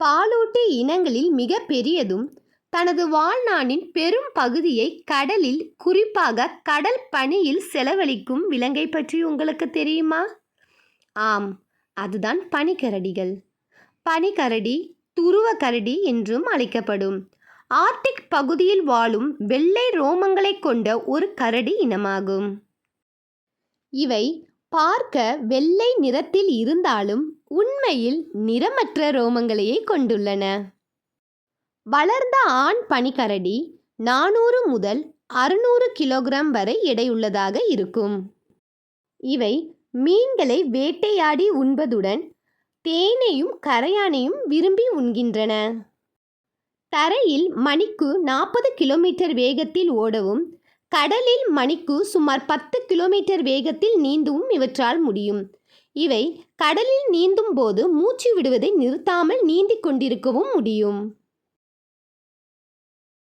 பாலூட்டி இனங்களில் மிக பெரியதும் தனது வாழ்நாளின் பெரும் பகுதியை கடலில் குறிப்பாக கடல் பனியில் செலவழிக்கும் விலங்கை பற்றி உங்களுக்கு தெரியுமா? ஆம் அதுதான் பனிக்கரடிகள். பனிக்கரடி துருவ கரடி என்றும் அழைக்கப்படும். ஆர்டிக் பகுதியில் வாழும் வெள்ளை ரோமங்களைக் கொண்ட ஒரு கரடி இனமாகும். இவை பார்க்க வெள்ளை நிறத்தில் இருந்தாலும் உண்மையில் நிறமற்ற ரோமங்களையே கொண்டுள்ளன. வளர்ந்த ஆண் பனிக்கரடி நானூறு முதல் அறுநூறு கிலோகிராம் வரை எடையுள்ளதாக இருக்கும். இவை மீன்களை வேட்டையாடி உண்பதுடன் தேனையும் கரையானையும் விரும்பி உண்கின்றன. தரையில் மணிக்கு நாற்பது கிலோமீட்டர் வேகத்தில் ஓடவும் கடலில் மணிக்கு சுமார் பத்து கிலோமீட்டர் வேகத்தில் நீந்தவும் இவற்றால் முடியும். இவை கடலில் நீந்தும் போது மூச்சு விடுவதை நிறுத்தாமல் நீந்திக் கொண்டிருக்கவும் முடியும்.